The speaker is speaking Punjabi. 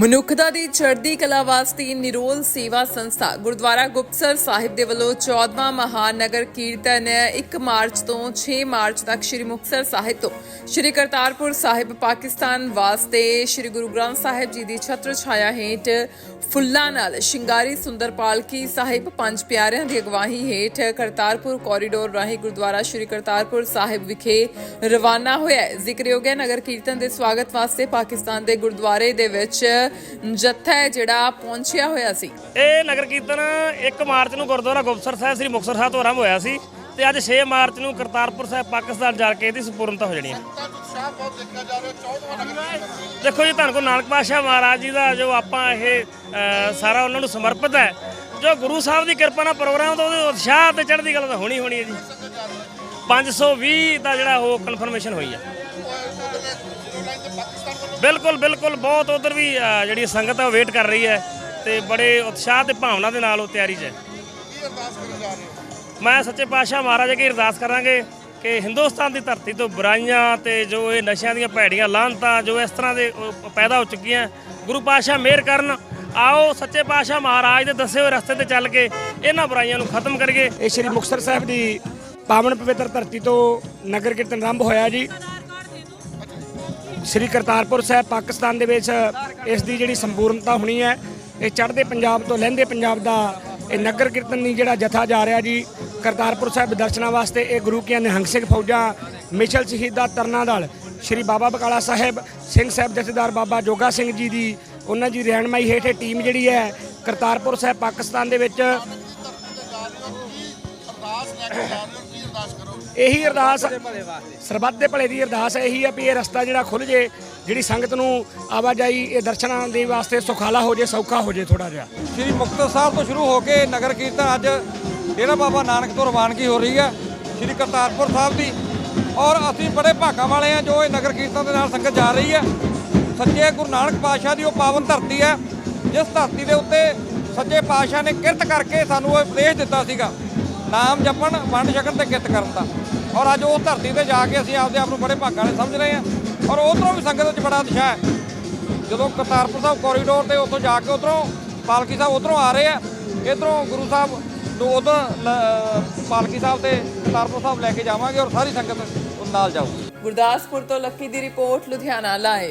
ਮਨੁੱਖਤਾ ਦੀ ਚੜ੍ਹਦੀ ਕਲਾ ਵਾਸਤੇ ਨਿਰੋਲ ਸੇਵਾ ਸੰਸਥਾ ਗੁਰਦੁਆਰਾ ਗੁਪਤਸਰ ਸਾਹਿਬ ਦੇ ਵੱਲੋਂ 14ਵਾਂ ਮਹਾਨਗਰ ਕੀਰਤਨ 1 ਮਾਰਚ ਤੋਂ 6 ਮਾਰਚ ਤੱਕ ਸ੍ਰੀ ਮੁਕਤਸਰ ਸਾਹਿਬ ਤੋਂ। ਸ੍ਰੀ ਕਰਤਾਰਪੁਰ ਸਾਹਿਬ ਪਾਕਿਸਤਾਨ ਵਾਸਤੇ ਸ੍ਰੀ ਗੁਰੂ ਗ੍ਰੰਥ ਸਾਹਿਬ ਜੀ ਦੀ ਛਤਰ ਛਾਇਆ ਹੇਠ ਫੁੱਲਾਂ ਨਾਲ ਸ਼ਿੰਗਾਰੀ ਸੁੰਦਰ ਪਾਲਕੀ ਸਾਹਿਬ ਪੰਜ ਪਿਆਰਿਆਂ ਦੀ ਅਗਵਾਹੀ ਹੇਠ ਕਰਤਾਰਪੁਰ ਕੋਰੀਡੋਰ ਰਾਹੀਂ ਗੁਰਦੁਆਰਾ ਸ੍ਰੀ ਕਰਤਾਰਪੁਰ ਸਾਹਿਬ ਵਿਖੇ ਰਵਾਨਾ ਹੋਇਆ ਜ਼ਿਕਰਯੋਗ ਹੈ ਨਗਰ ਕੀਰਤਨ ਦੇ ਸਵਾਗਤ ਵਾਸਤੇ ਪਾਕਿਸਤਾਨ ਦੇ ਗੁਰਦੁਆਰੇ ਦੇ ਵਿੱਚ ਜੱਥਾ ਹੈ ਜਿਹੜਾ ਪਹੁੰਚਿਆ ਹੋਇਆ ਸੀ। ਇਹ ਨਗਰ ਕੀਰਤਨ 1 ਮਾਰਚ ਨੂੰ ਗੁਰਦੁਆਰਾ ਗੁਪਤਸਰ ਸਾਹਿਬ, ਸ੍ਰੀ ਮੁਕਤਸਰ ਸਾਹਿਬ ਤੋਂ ਆਰੰਭ ਹੋਇਆ ਸੀ ਤੇ ਅੱਜ 6 ਮਾਰਚ ਨੂੰ ਕਰਤਾਰਪੁਰ ਸਾਹਿਬ, ਪਾਕਿਸਤਾਨ ਜਾ ਕੇ ਇਹਦੀ ਸੰਪੂਰਨਤਾ ਹੋ ਜਾਣੀ ਹੈ। ਦੇਖੋ ਜੀ, ਧੰਨ ਗੁਰੂ ਨਾਨਕ ਪਾਤਸ਼ਾਹ ਮਹਾਰਾਜ ਜੀ ਦਾ ਜੋ ਆਪਾਂ ਇਹ ਸਾਰਾ ਉਹਨਾਂ ਨੂੰ ਸਮਰਪਿਤ ਹੈ। ਜੋ ਗੁਰੂ ਸਾਹਿਬ ਦੀ ਕਿਰਪਾ ਨਾਲ ਪ੍ਰੋਗਰਾਮ ਤਾਂ ਉਹਦੇ ਉਤਸ਼ਾਹ ਤੇ ਚੜ੍ਹਦੀ ਕਲਾ ਤਾਂ ਹੋਣੀ ਹੋਣੀ ਹੈ ਜੀ। 520 ਦਾ ਜਿਹੜਾ ਉਹ ਕਨਫਰਮੇਸ਼ਨ ਹੋਈ ਹੈ। ਬਿਲਕੁਲ ਬਿਲਕੁਲ। ਬਹੁਤ ਉਧਰ ਵੀ ਜਿਹੜੀ ਸੰਗਤ ਹੈ ਉਹ ਵੇਟ ਕਰ ਰਹੀ ਹੈ ਤੇ ਬੜੇ ਉਤਸ਼ਾਹ ਤੇ ਭਾਵਨਾ ਦੇ ਨਾਲ ਉਹ ਤਿਆਰੀ 'ਚ ਹੈ। ਮੈਂ ਸੱਚੇ ਪਾਤਸ਼ਾਹ ਮਹਾਰਾਜ ਅੱਗੇ ਅਰਦਾਸ ਕਰਾਂਗੇ ਕਿ ਹਿੰਦੁਸਤਾਨ ਦੀ ਧਰਤੀ ਤੋਂ ਬੁਰਾਈਆਂ ਤੇ ਜੋ ਇਹ ਨਸ਼ਿਆਂ ਦੀਆਂ ਭੈੜੀਆਂ ਲਾਹਨਤਾਂ, ਜੋ ਇਸ ਤਰ੍ਹਾਂ ਦੇ ਪੈਦਾ ਹੋ ਚੁੱਕੀਆਂ, ਗੁਰੂ ਪਾਤਸ਼ਾਹ ਮਿਹਰ ਕਰਨ। ਆਓ ਸੱਚੇ ਪਾਤਸ਼ਾਹ ਮਹਾਰਾਜ ਦੇ ਦੱਸੇ ਹੋਏ ਰਸਤੇ ਤੇ ਚੱਲ ਕੇ ਇਹਨਾਂ ਬੁਰਾਈਆਂ ਨੂੰ ਖਤਮ ਕਰੀਏ। ਇਹ ਸ੍ਰੀ ਮੁਕਤਸਰ ਸਾਹਿਬ ਦੀ ਪਾਵਨ ਪਵਿੱਤਰ ਧਰਤੀ ਤੋਂ ਨਗਰ ਕੀਰਤਨ ਆਰੰਭ ਹੋਇਆ ਜੀ। ਸ੍ਰੀ ਕਰਤਾਰਪੁਰ ਸਾਹਿਬ, ਪਾਕਿਸਤਾਨ ਦੇ ਵਿੱਚ ਇਸ ਦੀ ਜਿਹੜੀ ਸੰਪੂਰਨਤਾ ਹੋਣੀ ਹੈ, ਇਹ ਚੜ੍ਹਦੇ ਪੰਜਾਬ ਤੋਂ ਲਹਿੰਦੇ ਪੰਜਾਬ ਦਾ ਇਹ ਨਗਰ ਕੀਰਤਨ ਨਹੀਂ ਜਿਹੜਾ ਜਥਾ ਜਾ ਰਿਹਾ ਜੀ, ਕਰਤਾਰਪੁਰ ਸਾਹਿਬ ਦਰਸ਼ਨਾਂ ਵਾਸਤੇ ਇਹ ਗੁਰੂ ਕੀਆਂ ਨਿਹੰਗ ਸਿੰਘ ਫੌਜਾਂ, ਮਿਸ਼ਲ ਸ਼ਹੀਦਾ ਤਰਨਾ ਦਲ ਸ੍ਰੀ ਬਾਬਾ ਬਕਾਲਾ ਸਾਹਿਬ, ਸਿੰਘ ਸਾਹਿਬ ਜਥੇਦਾਰ ਬਾਬਾ ਜੋਗਾ ਸਿੰਘ ਜੀ ਦੀ ਉਹਨਾਂ ਦੀ ਰਹਿਨਮਾਈ ਹੇਠ ਇਹ ਟੀਮ ਜਿਹੜੀ ਹੈ, ਕਰਤਾਰਪੁਰ ਸਾਹਿਬ, ਪਾਕਿਸਤਾਨ ਦੇ ਵਿੱਚ ਇਹੀ ਅਰਦਾਸ ਸਰਬੱਤ ਦੇ ਭਲੇ ਦੀ ਅਰਦਾਸ ਇਹੀ ਹੈ ਵੀ ਇਹ ਰਸਤਾ ਜਿਹੜਾ ਖੁੱਲ ਜੇ, ਜਿਹੜੀ ਸੰਗਤ ਨੂੰ ਆਵਾਜਾਈ, ਇਹ ਦਰਸ਼ਨਾਂ ਦੇ ਵਾਸਤੇ ਸੁਖਾਲਾ ਹੋ ਜੇ, ਸੌਖਾ ਹੋ ਜੇ ਥੋੜਾ ਜਿਹਾ। ਸ਼੍ਰੀ ਮੁਕਤਸਰ ਸਾਹਿਬ ਤੋਂ ਸ਼ੁਰੂ ਹੋ ਕੇ ਨਗਰ ਕੀਰਤਨ ਅੱਜ ਡੇਰਾ ਬਾਬਾ ਨਾਨਕ ਤੋਂ ਰਵਾਨਗੀ ਹੋ ਰਹੀ ਹੈ ਸ਼੍ਰੀ ਕਰਤਾਰਪੁਰ ਸਾਹਿਬ ਦੀ। ਔਰ ਅਸੀਂ ਬੜੇ ਭਾਗਾਂ ਵਾਲੇ ਹਾਂ ਜੋ ਇਹ ਨਗਰ ਕੀਰਤਨ ਦੇ ਨਾਲ ਸੰਗਤ ਜਾ ਰਹੀ ਹੈ ਸੱਚੇ ਗੁਰੂ ਨਾਨਕ ਪਾਤਸ਼ਾਹ ਦੀ ਉਹ ਪਾਵਨ ਧਰਤੀ ਹੈ ਜਿਸ ਧਰਤੀ ਦੇ ਉੱਤੇ ਸੱਚੇ ਪਾਤਸ਼ਾਹ ਨੇ ਕਿਰਤ ਕਰਕੇ ਸਾਨੂੰ ਇਹ ਉਪਦੇਸ਼ ਦਿੱਤਾ ਸੀਗਾ। ਨਾਮ ਜਪਣ, ਵੰਡ ਛਕਣ ਤੇ ਕਿਰਤ ਕਰਨ ਦਾ। ਔਰ ਅੱਜ ਉਹ ਧਰਤੀ ਤੇ ਜਾ ਕੇ ਅਸੀਂ ਆਪਦੇ ਆਪ ਨੂੰ ਬੜੇ ਭਾਗਾਂ ਵਾਲੇ ਸਮਝ ਰਹੇ ਹਾਂ। ਔਰ ਉਧਰੋਂ ਵੀ ਸੰਗਤ ਵਿੱਚ ਬੜਾ ਉਤਸ਼ਾਹ ਹੈ। ਜਦੋਂ ਕਰਤਾਰਪੁਰ ਸਾਹਿਬ ਕੋਰੀਡੋਰ ਤੇ ਉੱਥੋਂ ਜਾ ਕੇ ਉਧਰੋਂ ਪਾਲਕੀ ਸਾਹਿਬ ਉਧਰੋਂ ਆ ਰਹੇ ਆ, ਇਧਰੋਂ ਗੁਰੂ ਸਾਹਿਬ ਤੋਂ ਉਧਰ ਪਾਲਕੀ ਸਾਹਿਬ ਤੇ ਕਰਤਾਰਪੁਰ ਸਾਹਿਬ ਲੈ ਕੇ ਜਾਵਾਂਗੇ ਔਰ ਸਾਰੀ ਸੰਗਤ ਨਾਲ ਜਾਊਗੀ। ਗੁਰਦਾਸਪੁਰ ਤੋਂ ਲੱਕੀ ਦੀ ਰਿਪੋਰਟ, ਲੁਧਿਆਣਾ ਲਾਏ